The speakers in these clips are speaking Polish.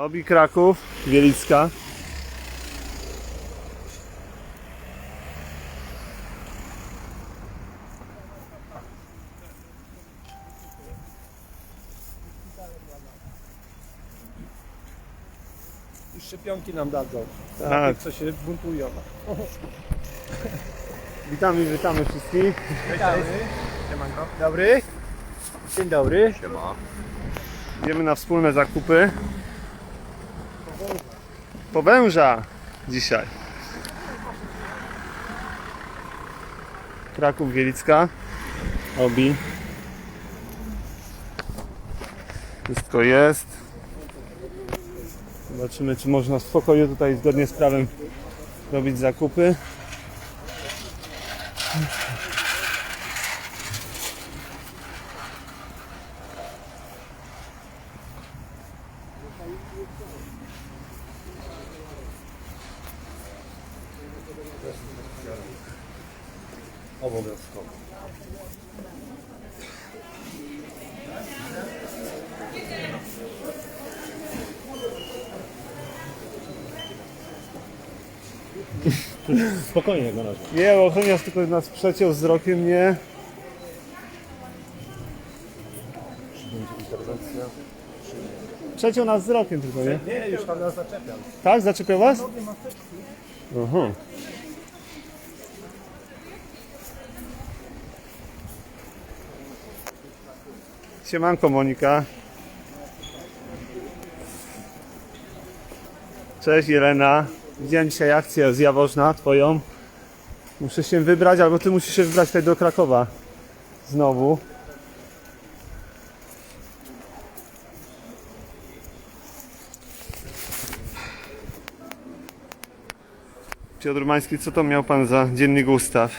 Obi Kraków, Wielicka. I szczepionki nam dadzą. Tak. Co się buntują. Witamy, witamy wszystkich. Witamy. Siemanko. Dobry. Dzień dobry. Idziemy na wspólne zakupy. Po węża dzisiaj. Kraków, Wielicka. Obi. Wszystko jest. Zobaczymy, czy można w spokoju tutaj zgodnie z prawem robić zakupy. Spokojnie jak na razie. Nie, bo ochroniarz tylko nas przeciął wzrokiem, nie? Przeciął nas wzrokiem tylko, nie? Nie, już tam nas zaczepiam. Tak? Zaczepiał was? Aha. Siemanko Monika. Cześć Jelena. Widziałem dzisiaj akcję z Jaworzna, twoją. Muszę się wybrać, albo ty musisz się wybrać tutaj do Krakowa. Znowu. Piotr Mański, co to miał pan za dziennik ustaw?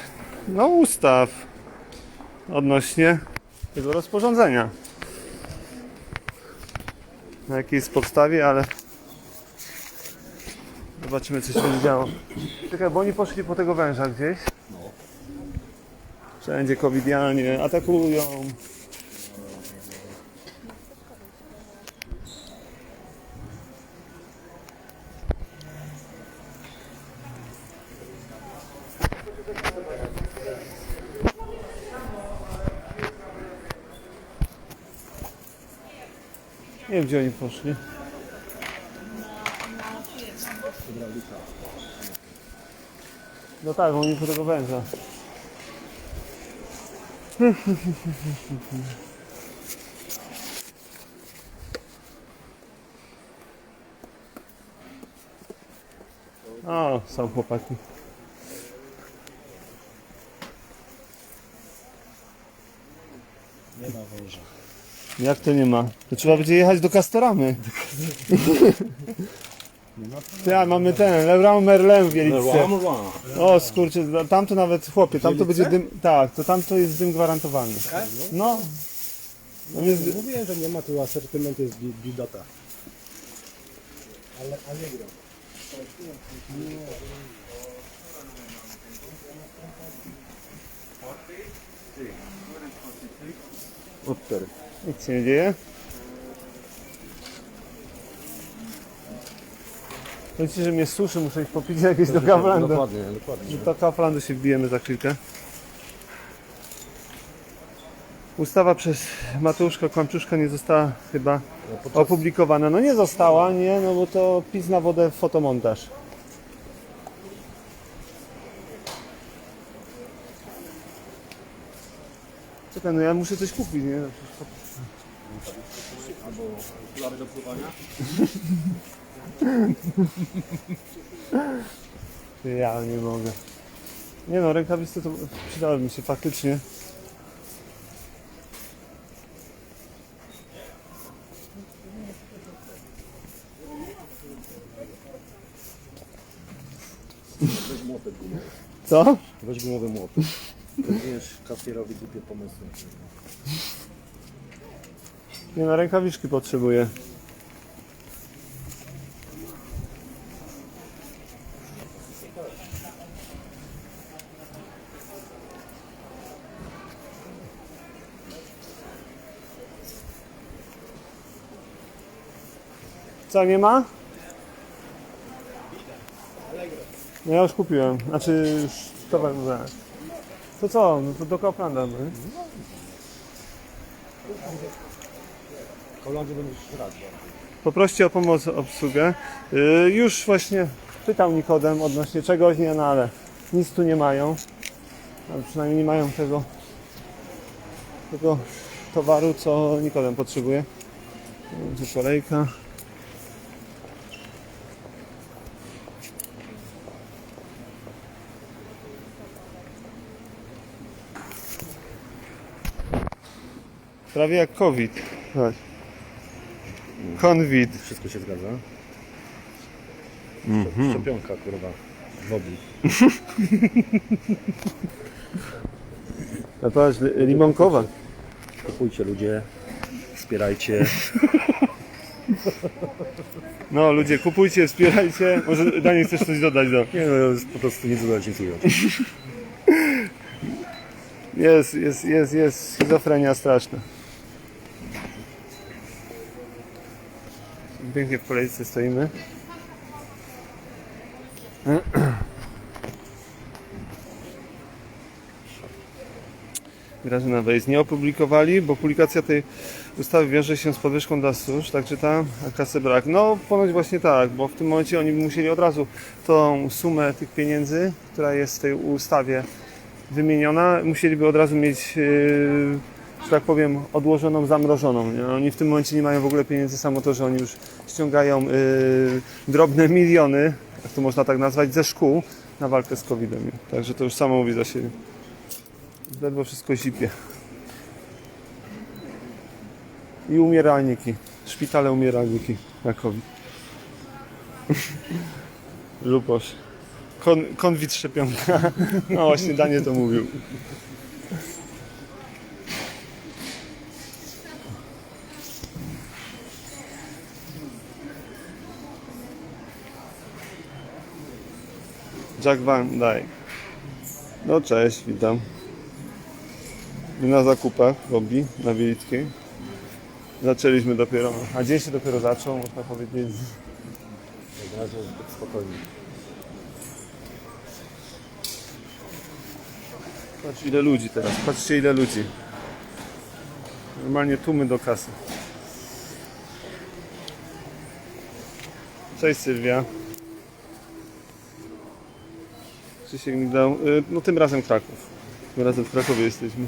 No ustaw odnośnie tego rozporządzenia. Na jakiej jest podstawie, ale zobaczymy co się działo. Czekaj, bo oni poszli po tego węża gdzieś. Wszędzie covidianie atakują. Nie wiem gdzie oni poszli. No tak, bo oni po tego węża. O, są chłopaki. Nie ma węża. Jak to nie ma? To trzeba będzie jechać do Castoramy. Ja, mamy ten, Leroy Merlin w Wieliczce. O skurczy, tam to nawet chłopie, tam to będzie dym, tak, to tam to jest dym gwarantowany. No. no więc, Mówiłem, że nie ma tu asortyment jest bi- bidota. Ale, a nie gra. Otter. nic się nie dzieje. Wiecie, że mnie suszy, muszę iść popić jakieś do Kauflandu. Dokładnie, dokładnie. Do Kauflandu się wbijemy za chwilkę. Ustawa przez Mateuszka Kłamczuszka nie została chyba opublikowana. No nie została, nie, no bo to pis na wodę fotomontaż. Czekaj, no ja muszę coś kupić, nie? No Albo okulary do pływania. Ja nie mogę. Nie no, rękawice to przydały mi się faktycznie. Weź młotek gumowy. Co? Weź gumowy młotek. Wiesz, kasjerowi głupie pomysły. Nie no, rękawiczki potrzebuję. Co, nie ma? No ja już kupiłem. Znaczy, już towar wybrałem. To co? No to do Kauflanda. No. Kolandzie będziesz radzi. Poproście o pomoc obsługę. Yy, już właśnie pytał Nikodem odnośnie czegoś, nie, no ale nic tu nie mają. Przynajmniej nie mają tego, tego towaru, co Nikodem potrzebuje. Tu kolejka. Prawie jak COVID. Tak. Konwid. Wszystko się zgadza? Szczepionka, kurwa. Wodzi. A patrz, li- limonkowa. Kupujcie ludzie, wspierajcie. No ludzie, kupujcie, wspierajcie. Może Daniel chcesz coś dodać do. Nie no, jest po prostu nic dodać, nic ująć. Jest, jest, jest, jest schizofrenia straszna. Pięknie w kolejce stoimy. Grażyna Wejs nie opublikowali, bo publikacja tej ustawy wiąże się z podwyżką dla służb, tak czytam, a kasy brak. No ponoć właśnie tak, bo w tym momencie oni by musieli od razu tą sumę tych pieniędzy, która jest w tej ustawie wymieniona, musieliby od razu mieć, yy, że tak powiem, odłożoną, zamrożoną. Oni w tym momencie nie mają w ogóle pieniędzy, samo to, że oni już ściągają yy, drobne miliony, jak to można tak nazwać, ze szkół na walkę z COVID-em. Także to już samo mówi za siebie. Ledwo wszystko zipie. I umieralniki. Szpitale umieralniki na COVID. Luposz. Kon, konwit szczepionka. No właśnie, Danie to mówił. Jack Van Dyke. No cześć, witam. Na zakupach w Obi, na Wielickiej. Zaczęliśmy dopiero, a dzień się dopiero zaczął, można powiedzieć. Na razie zbyt spokojnie. Patrz ile ludzi teraz, patrzcie ile ludzi. Normalnie tłumy do kasy. Cześć Sylwia. Krzysiek mi dał, y, no tym razem Kraków. Tym razem w Krakowie jesteśmy.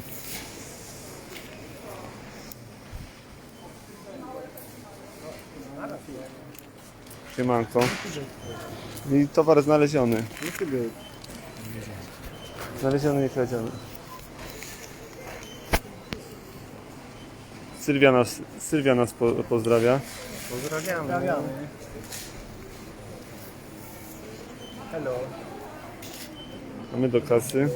Siemanko. I towar znaleziony. Znaleziony i kradziony. Sylwia nas, Sylwia nas po, pozdrawia. Pozdrawiamy. Hello. A my do kasy.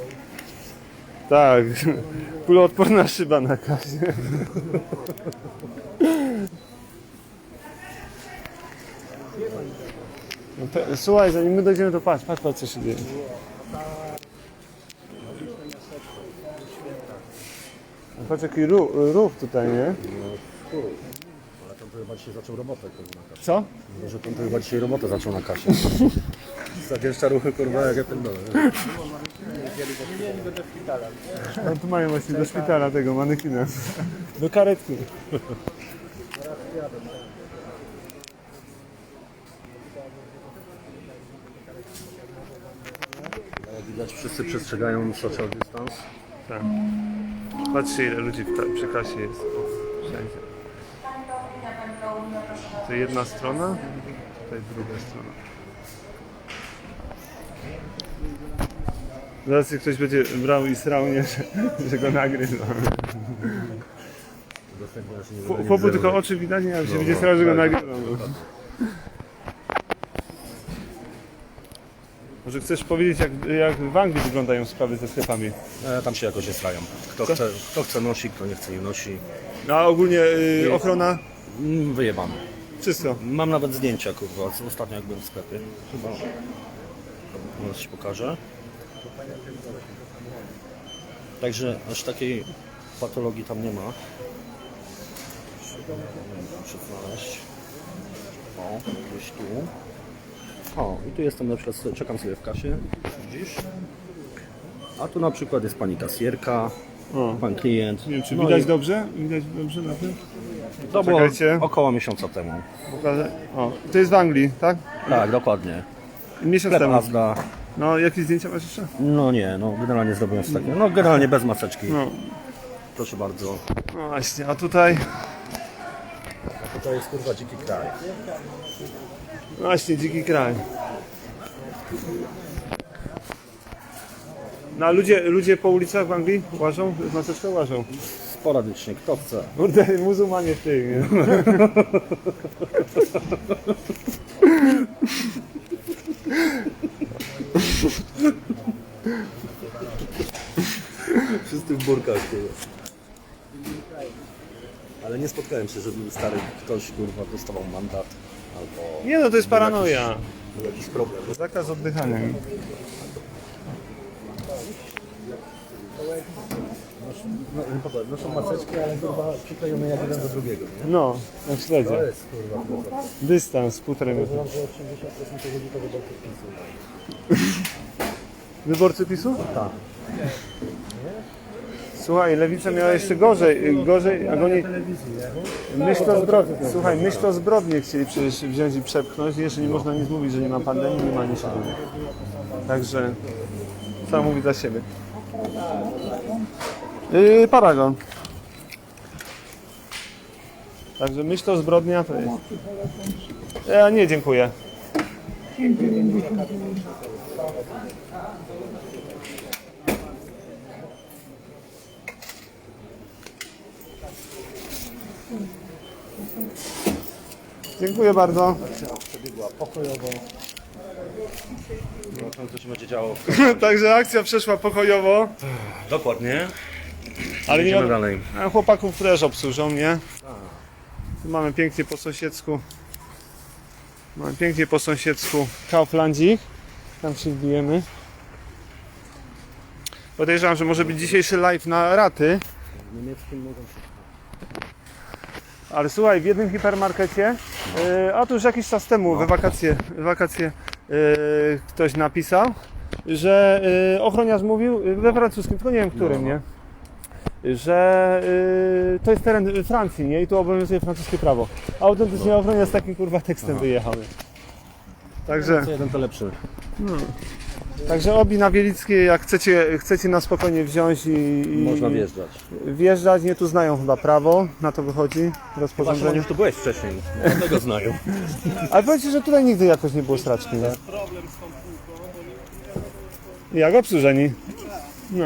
Tak, kuloodporna szyba na kasie. No te, słuchaj, zanim my dojdziemy, to patrz, patrz, patrz co się dzieje. No Patrz jaki ruch, ruch tutaj, nie? Ale tam to chyba dzisiaj zaczął robotę kurwa. Co? Może tam to chyba dzisiaj robotę zaczął na kasie. Zawieszcza ruchy kurwa jak ja ten dole. No tu mają właśnie do szpitala tego manekina. Do karetki. Widać wszyscy przestrzegają social distance. Tak. Patrzcie ile ludzi w ka- przy kasie jest. Wszędzie. To jedna strona, tutaj druga strona. Zaraz jak ktoś będzie brał i srał, nie, że, że go się nie Chłopu tylko oczy widać, nie, się No, będzie no, srał, że go tak. nagrywa. Może chcesz powiedzieć, jak, jak w Anglii wyglądają sprawy ze sklepami? E, tam się jakoś nie strają. Kto chce, kto chce nosi, kto nie chce nie nosi. No, a ogólnie y, ochrona, Mm, Wyjebamy. wszystko. Mam nawet zdjęcia kurwa, z- ostatnio jak byłem w sklepie. Chyba. Teraz ci pokażę. Także aż takiej patologii tam nie ma. Muszę znaleźć. O, gdzieś tu. O, i tu jestem na przykład, czekam sobie w kasie, widzisz? A tu na przykład jest pani kasjerka, O. pan klient. Nie wiem, czy No widać i dobrze? Widać dobrze na tym? To było Czekajcie. około miesiąca temu. Pokażę. O, to jest w Anglii, tak? Tak, dokładnie. Miesiąc Sklep temu. Asda. No, jakieś zdjęcia masz jeszcze? No nie, no generalnie zrobiłem takie. No generalnie bez maseczki. No, Proszę bardzo. no właśnie, a tutaj... To jest kurwa dziki kraj. Właśnie, dziki kraj. No a ludzie, ludzie po ulicach w Anglii łażą? Z maseczką łażą. Sporadycznie, kto chce. Kurde, muzułmanie w tych, nie? Wszyscy w burkach, kurwa. Ale nie spotkałem się, żeby stary ktoś kurwa dostawał mandat albo Nie no, to jest paranoja. był jakiś problem. Zakaz oddychania. No, noszą maseczki, ale kurwa przyklejone jak jeden do drugiego, nie? No, śledzie. To jest kurwa. Dystans, półtorej metra. Znam, że 80% to ludzi to wyborcy PiSu. Wyborcy PiSu? Tak. Słuchaj, lewica miała jeszcze gorzej, gorzej, jak oni... Myśl to zbrodnie, słuchaj, myśl to zbrodnie chcieli przecież wziąć i przepchnąć, jeszcze nie można nic mówić, że nie ma pandemii, nie ma niczego. Także, sam mówi za siebie. Yy, paragon. Także myśl to zbrodnia to jest. Ja nie, dziękuję. Dziękuję bardzo. Przebiegła pokojowo. No tam coś będzie działo. Także akcja przeszła pokojowo, Dokładnie. ale nie ma... dalej. A chłopaków też obsłużą, nie? Tu mamy pięknie po sąsiedzku. Mamy pięknie po sąsiedzku Kauflandzik. Tam się wbijemy. Podejrzewam, że może być dzisiejszy live na raty. W niemieckim mogą się... Ale słuchaj, w jednym hipermarkecie, yy, a to już jakiś czas temu, we wakacje, wakacje yy, ktoś napisał, że yy, ochroniarz mówił, yy, we francuskim, tylko nie wiem którym, nie? Że to jest teren Francji, nie? I tu obowiązuje francuskie prawo. A autentycznie ochroniarz z takim kurwa tekstem wyjechał. nie? Także, Co jeden to lepszy. Także obi na Wielickiej, jak chcecie, chcecie na spokojnie wziąć i, i Można wjeżdżać. wjeżdżać, nie tu znają chyba prawo, na to wychodzi Właśnie rozporządzenie. już tu byłeś wcześniej. Tego znają. Ale powiedzcie, że tutaj nigdy jakoś nie było straczki, nie? Jak obsłużeni? No.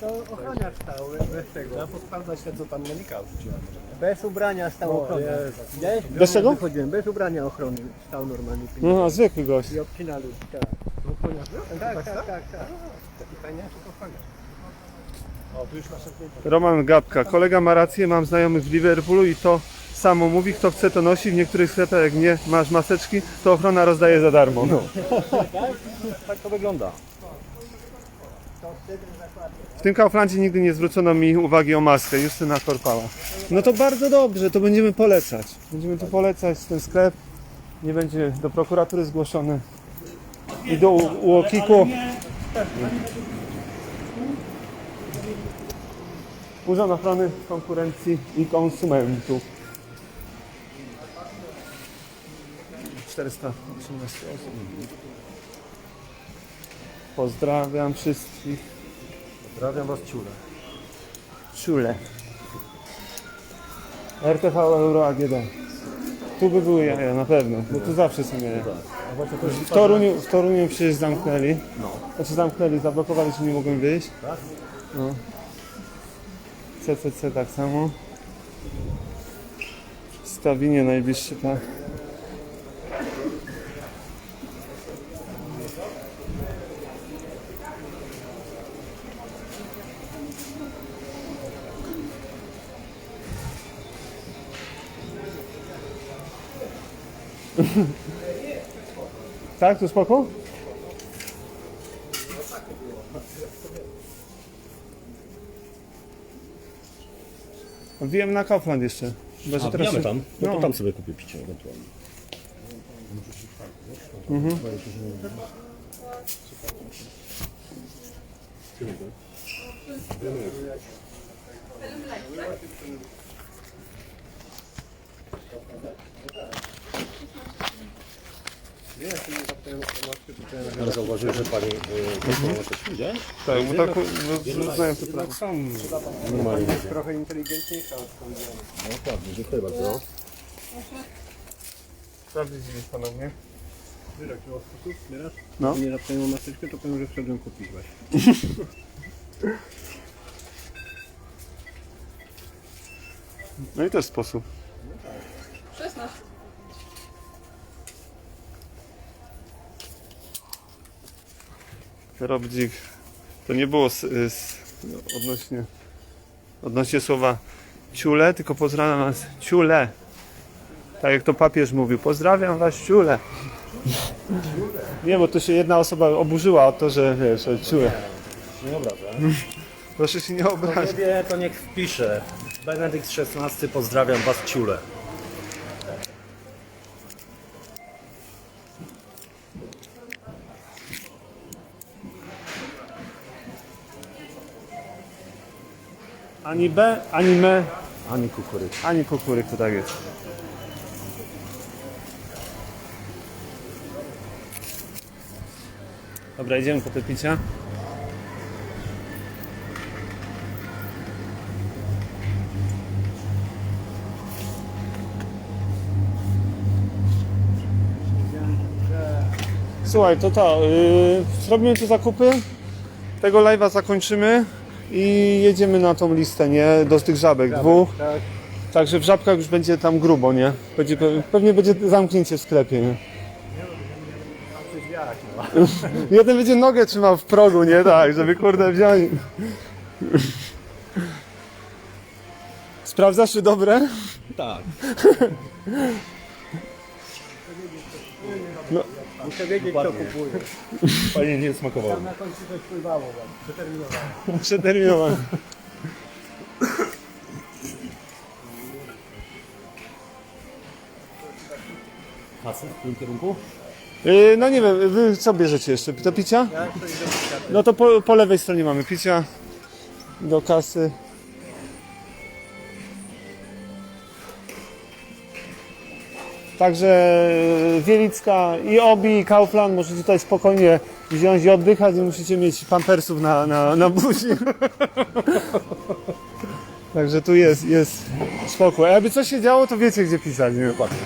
To ochroniarz stał bez tego. Trzeba posprawdzać co tam Monika wrzuciła może? Bez ubrania stał ochroniarz. Widziałeś? Bez czego? Wychodziłem, bez ubrania ochrony stał normalnie. No, a zwykły gość. I obcina ludzi, tak. Tak, tak, tak, tak. Roman Gapka. Kolega ma rację, mam znajomych w Liverpoolu i to samo mówi, kto chce to nosi. W niektórych sklepach jak nie masz maseczki, to ochrona rozdaje za darmo. No. Tak to wygląda. W tym Kauflandzie nigdy nie zwrócono mi uwagi o maskę. Justyna Korpała. No to bardzo dobrze, to będziemy polecać. Będziemy tu polecać ten sklep. Nie będzie do prokuratury zgłoszony. I do UOKiK-u. Urząd Ochrony Konkurencji i Konsumentów. 418 osób. Pozdrawiam wszystkich. Pozdrawiam was ciule. Czule. RTV Euro AGD. Tu by były jaja, na pewno, bo tu zawsze są jaja. W Toruniu, w Toruniu przecież zamknęli. Znaczy zamknęli, zablokowali, że nie mogłem wyjść. No. CCC tak samo. Stawinie najbliższy tak. Tak, tu spoko? Wiem na Kaufland jeszcze. Że A, teraz wbijamy tam. No, No. to tam sobie kupię picie ewentualnie. Ale zauważyłem, że pani yy, coś widziałeś? Tak, bo tak no, znają to prawo. Sam normalnie. Trochę inteligentniejsza od powiedziałem. No, Dokładnie, dziękuję bardzo. Sprawdzić gdzieś ponownie. Wiesz, jak to sposób zbierasz? No. Nie zapomnę maseczkę, to powiem, że wszedłem kupić właśnie. No i też sposób. 16. Robdzik. To nie było s, s, odnośnie, odnośnie słowa ciule, tylko pozdrawiam was ciule. Tak jak to papież mówił, pozdrawiam was ciule. Nie, bo to się jedna osoba oburzyła o to, że wiesz, że ciule. Nie obrażę. Proszę się nie obrazić. nie wie, to niech wpisze. Benedykt XVI, pozdrawiam was ciule. Ani B, ani me, Ani kukuryk. ani kukuryk, to tak jest. Dobra, idziemy po te picia. Słuchaj, to to, yy, zrobimy tu zakupy, tego live'a zakończymy i jedziemy na tą listę, nie? Do tych żabek, dwóch. Tak. Także w żabkach już będzie tam grubo, nie? Będzie, pe- pewnie będzie zamknięcie w sklepie, nie? Jeden będzie nogę trzymał w progu, nie? Tak, żeby kurde wziąć. Sprawdzasz, czy dobre? Tak. Muszę wiedzieć, co kupuję. Fajnie nie smakowało. Na końcu coś pływało wam, przeterminowało. Przeterminowane. Kasy w tym kierunku? Yy, no nie wiem, wy co bierzecie jeszcze? Do picia. No to po, po lewej stronie mamy picia. Do kasy. Także Wielicka i Obi i Kaufland możecie tutaj spokojnie wziąć i oddychać i musicie mieć pampersów na, na, na buzi. Także tu jest, jest spokój. A jakby coś się działo, to wiecie gdzie pisać. Nie? Dokładnie.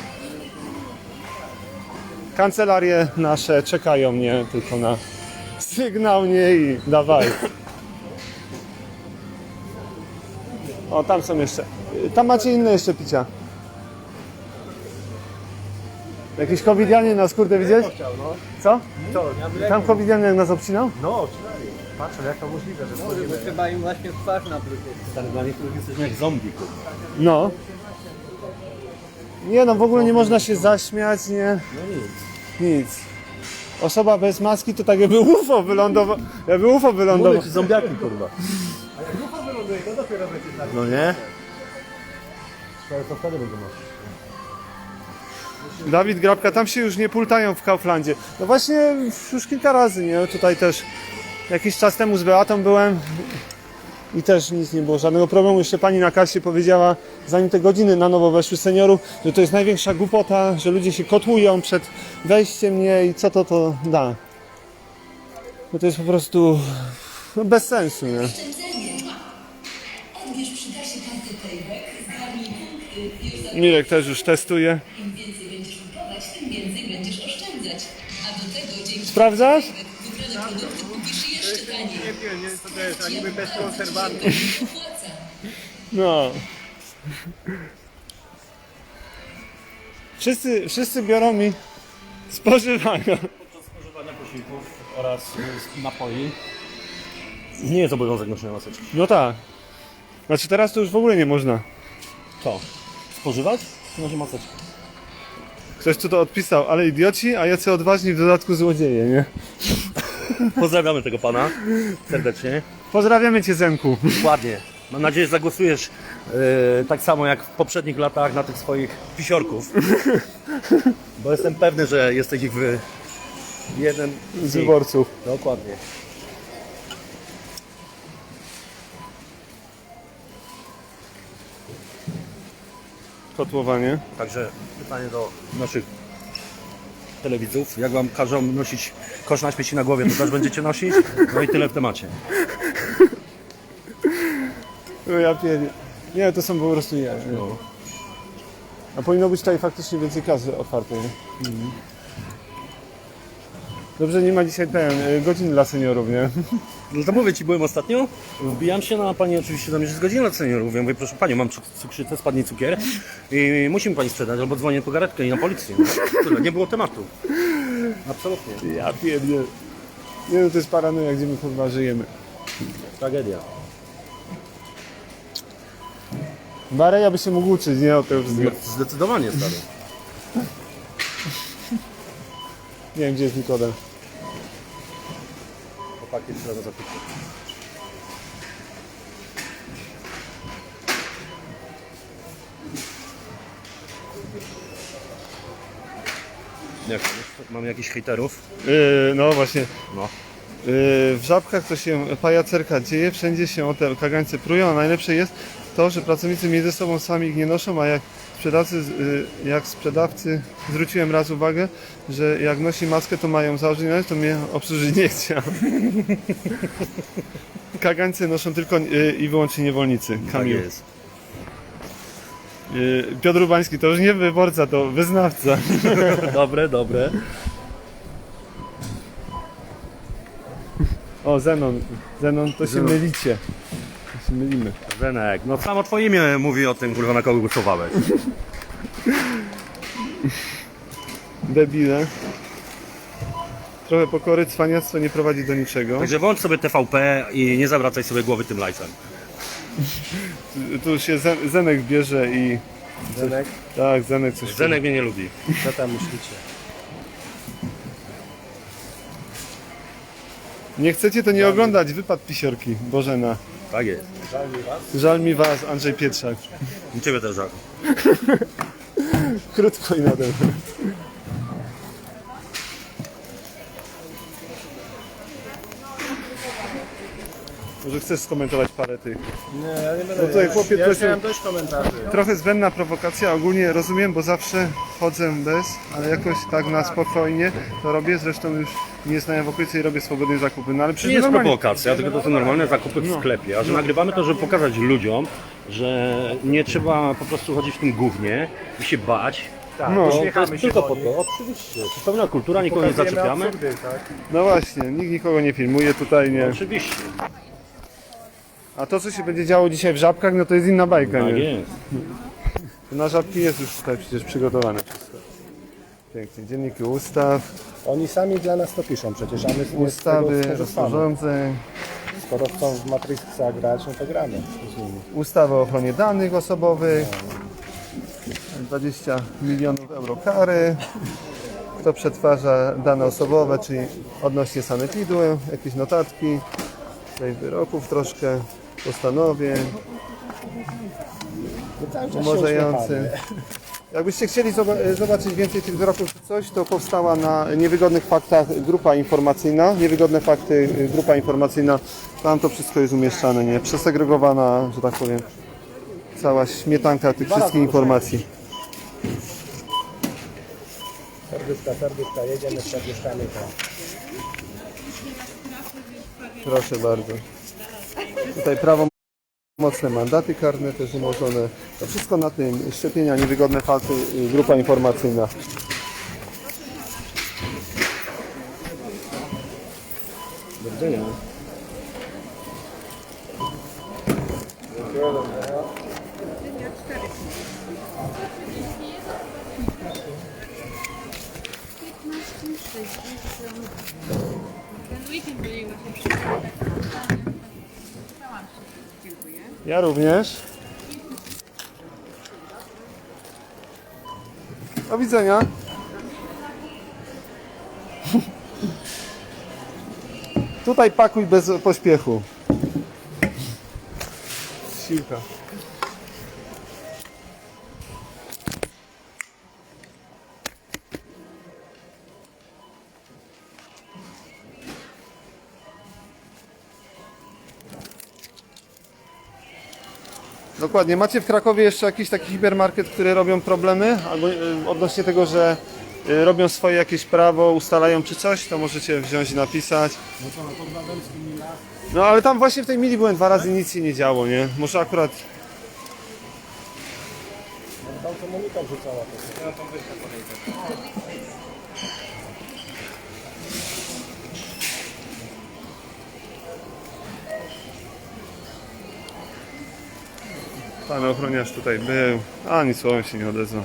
Kancelarie nasze czekają mnie tylko na sygnał nie i dawaj. O, tam są jeszcze. Tam macie inne jeszcze picia. Jakiś covidianie nas kurde widzieć? Co? Co? Tam covidianie jak nas obcinał? No, patrzę jak to możliwe, że Może by trzeba im właśnie w twarz napluć. Stary, dla niektórych jesteśmy jak zombie. kurwa. No. Nie no, w ogóle nie można się zaśmiać, nie. No nic. Nic. Osoba bez maski to tak jakby UFO wylądował. Jakby UFO wylądował. Mówię ci zombiaki, kurwa. No nie? To to wtedy będą nosić. Dawid Grabka, tam się już nie pultają w Kauflandzie. No właśnie już kilka razy, nie? Tutaj też jakiś czas temu z Beatą byłem i też nic nie było, żadnego problemu. Jeszcze pani na kasie powiedziała, zanim te godziny na nowo weszły seniorów, że to jest największa głupota, że ludzie się kotłują przed wejściem, nie? I co to to da? No to jest po prostu no, bez sensu, nie? za Mirek też już testuje. im Sprawdzasz? Nie wiem, nie, co to jest, a niby bez konserwantów. No. Wszyscy, wszyscy biorą mi spożywania. Podczas spożywania posiłków oraz y, napoi nie jest obowiązek noszenia maseczki. No tak. Znaczy teraz to już w ogóle nie można. Co? Spożywać? Nosi maseczkę. Ktoś tu to odpisał, ale idioci, a jacy odważni w dodatku złodzieje, nie? Pozdrawiamy tego pana serdecznie. Pozdrawiamy cię Zenku. Dokładnie. Mam nadzieję, że zagłosujesz e, tak samo jak w poprzednich latach na tych swoich pisiorków. Bo jestem pewny, że jesteś ich wy... jeden Z nich. wyborców. Dokładnie. Kotłowanie. Także pytanie do naszych telewidzów. Jak wam każą nosić kosz na śmieci na głowie, to też będziecie nosić? No i tyle w temacie. No ja pierdolę. Nie, to są po prostu ja. No. A powinno być tutaj faktycznie więcej kasy otwartej. Mhm. Dobrze, nie ma dzisiaj ten, y, godzin dla seniorów, nie? No to mówię ci, byłem ostatnio, wbijam się na pani oczywiście zamierz z godziny dla seniorów. Ja mówię, proszę panią, mam cuk- cukrzycę, spadnie cukier i musi mi pani sprzedać, albo dzwonię po karetkę i na policję. No. Tyle, nie było tematu. Absolutnie. Ja pierdolę. Nie no, to jest paranoja, gdzie my kurwa żyjemy. Tragedia. Barę ja by się mógł uczyć, nie? O wszystkiego. Zdecydowanie stary. Nie wiem, gdzie jest Nikodem. Chłopaki trzeba zapytać. Jak Mamy jakichś hejterów? Yy, no właśnie. No. Yy, w żabkach to się pajacerka dzieje, wszędzie się o te kagańce prują, a najlepsze jest to, że pracownicy między sobą sami ich nie noszą, a jak sprzedawcy, yy, jak sprzedawcy zwróciłem raz uwagę, że jak nosi maskę, to mają założyć, to mnie obsłużyć nie chciał. Kagańce noszą tylko yy, i wyłącznie niewolnicy. Tak Kamil. jest. Yy, Piotr Urbański to już nie wyborca, to wyznawca. Dobre, dobre. O, Zenon. Zenon, to się Zenon. mylicie. Się mylimy. Zenek, no samo twoje imię mówi o tym, kurwa, na kogo głosowałeś. Debile. Trochę pokory, cwaniactwo nie prowadzi do niczego. Także włącz sobie TVP i nie zawracaj sobie głowy tym lajcem. Tu się Zen- Zenek bierze i... Zenek, Tak, Zenek coś... Zenek mnie nie lubi. co tam myślicie? Nie chcecie, to nie oglądać. Wypad pisiorki. Bożena. Tak jest. Żal mi was, Andrzej Pietrzak. I ciebie też żal. Krótko i na Może chcesz skomentować parę tych. Nie, ja nie będę. No tutaj ja, chłopie, ja już się- miałem dość komentarzy. Trochę zbędna prowokacja, ogólnie rozumiem, bo zawsze chodzę bez, ale jakoś tak na spokojnie to robię. Zresztą już nie znaję w okolicy i robię swobodnie zakupy. No ale To przecież nie jest normalnie- prowokacja, tylko to są normalne zakupy w sklepie. A że nagrywamy to, żeby pokazać ludziom, że nie trzeba po prostu chodzić w tym gównie i się bać. No, To jest tylko po to, oczywiście. To jest pewna kultura, nikogo nie Pokazujemy zaczepiamy. absurdy, tak? no właśnie, nikt nikogo nie filmuje tutaj, nie. Oczywiście. A to, co się będzie działo dzisiaj w Żabkach, no to jest inna bajka, Tak nie? jest. Na Żabki jest już tutaj przecież przygotowane wszystko. Pięknie, dzienniki ustaw, Oni sami dla nas to piszą przecież, a my z tego ustawy, skorzystamy. rozporządzeń, Skoro chcą w Matrixa grać, no to gramy z nimi. ustawy o ochronie danych osobowych, 20 milionów euro kary, kto przetwarza dane osobowe, czyli odnośnie sanepidu, jakieś notatki, tutaj wyroków troszkę, postanowień, No uśmiechamy. Jakbyście chcieli zoba- zobaczyć więcej tych wyroków czy coś, to powstała na niewygodnych faktach grupa informacyjna. Niewygodne fakty, y, grupa informacyjna. Tam to wszystko jest umieszczane, nie? Przesegregowana, że tak powiem. Cała śmietanka tych wszystkich informacji. Serduszka, serduszka, jedziemy z serduszkami. To. Proszę bardzo. Tutaj prawomocne mandaty karne też umorzone. To wszystko na tym. Szczepienia, niewygodne fakty, y, grupa informacyjna. Do widzenia. Ten weekend byli właśnie przy Ja również. Do widzenia. Tutaj pakuj bez pośpiechu. siłka. Dokładnie. Macie w Krakowie jeszcze jakiś taki hipermarket, który robią problemy? Albo y, odnośnie tego, że y, robią swoje jakieś prawo, ustalają czy coś, to możecie wziąć i napisać. No ale tam właśnie w tej mili byłem dwa razy nic się nie działo, nie? Może akurat Tam komunikat rzucała to. Pan ochroniarz tutaj był, a nic słowem się nie odezwał.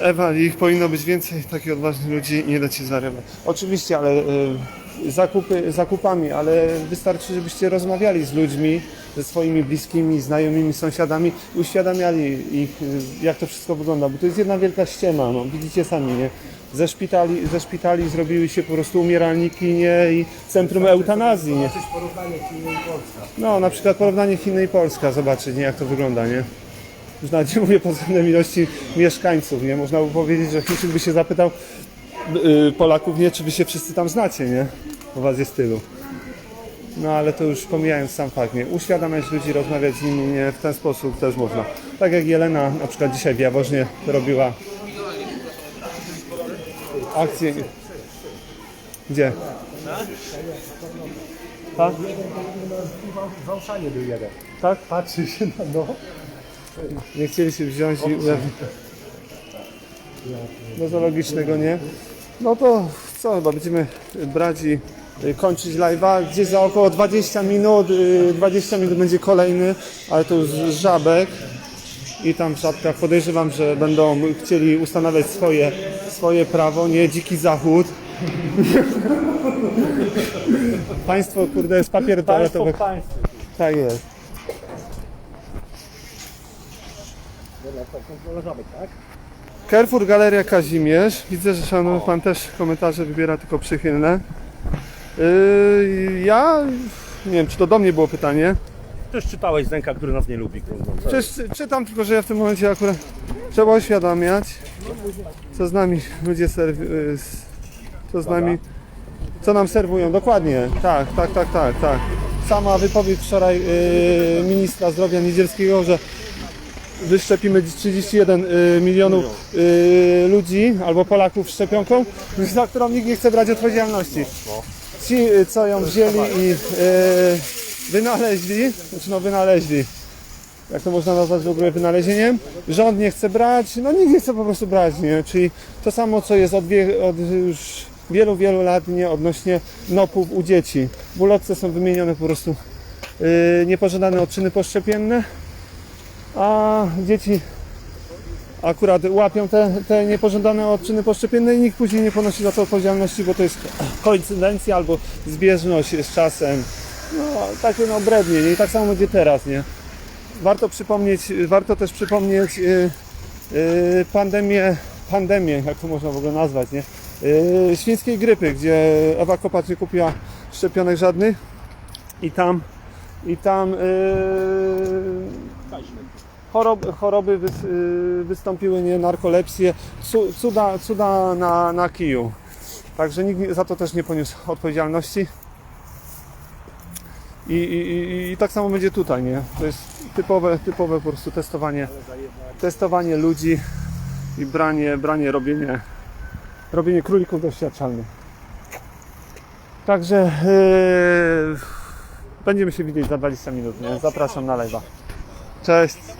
Ewa, ich powinno być więcej takich odważnych ludzi nie dać się zwariować. Oczywiście, ale y, zakupy zakupami, ale wystarczy, żebyście rozmawiali z ludźmi, ze swoimi bliskimi, znajomymi, sąsiadami uświadamiali ich, y, jak to wszystko wygląda, bo to jest jedna wielka ściema, no, widzicie sami, nie? Ze szpitali, ze szpitali zrobiły się po prostu umieralniki, nie? I centrum eutanazji, nie? Porównanie Chiny i Polska. No, na przykład porównanie Chiny i Polska, zobaczyć, nie, jak to wygląda, nie? Już nawet nie mówię pod względem ilości mieszkańców, nie? Można by powiedzieć, że Chińczyk by się zapytał yy, Polaków, nie, czy wy się wszyscy tam znacie, nie? U was jest tylu. No, ale to już pomijając sam fakt, nie? Uświadamiać ludzi, rozmawiać z nimi, nie? W ten sposób też można. Tak jak Jelena na przykład dzisiaj w Jaworznie robiła akcję. Gdzie? Tak? W Wałszanie był jeden. Tak? Patrzy się na no. Nie chcieli się wziąć i do zoologicznego nie. No to co, chyba będziemy brać i y, kończyć live'a. Gdzieś za około 20 minut, y, 20 minut będzie kolejny, ale to już z żabek. I tam w żabkach podejrzewam, że będą chcieli ustanawiać swoje, swoje prawo, nie dziki zachód. Państwo, kurde, jest papier toaletowy. Tak jest. tak? Carrefour Galeria Kazimierz. Widzę, że szanowny pan też komentarze wybiera tylko przychylne. Yy, ja nie wiem, czy to do mnie było pytanie. Też czytałeś Zenka, który nas nie lubi. kurwa. Przecież czytam tylko, że ja w tym momencie akurat trzeba oświadamiać, co z nami ludzie serw... yy, s- co z nami, co nam serwują. Dokładnie, tak, tak, tak, tak, tak. Sama wypowiedź wczoraj yy, ministra zdrowia Niedzielskiego, że wyszczepimy 31 y, milionów y, ludzi albo Polaków szczepionką, za którą nikt nie chce brać odpowiedzialności. Ci, y, co ją wzięli i y, wynaleźli, znaczy no wynaleźli, jak to można nazwać w ogóle wynalezieniem, rząd nie chce brać, no nikt nie chce po prostu brać, nie? Czyli to samo, co jest od, wie, od już wielu, wielu lat, nie? Odnośnie nopów u dzieci. W ulotce są wymienione po prostu y, niepożądane odczyny poszczepienne, a dzieci akurat łapią te, te niepożądane odczyny poszczepienne i nikt później nie ponosi za to odpowiedzialności, bo to jest koincydencja albo zbieżność z czasem. No, takie no brednie, nie? I tak samo będzie teraz, nie? Warto przypomnieć, warto też przypomnieć yy, yy, pandemię, pandemię, jak to można w ogóle nazwać, nie? Yy, świńskiej grypy, gdzie Ewa Kopacz nie kupiła szczepionek żadnych i tam i tam yy, choroby, wys, yy, wystąpiły, nie, narkolepsję, cu, cuda, cuda na, na kiju. Także nikt za to też nie poniósł odpowiedzialności. I, i, i, tak samo będzie tutaj, nie? To jest typowe, typowe po prostu testowanie, testowanie ludzi i branie, branie, robienie, robienie królików doświadczalnych. Także yy, będziemy się widzieć za 20 minut, nie? Zapraszam na live'a. Cześć!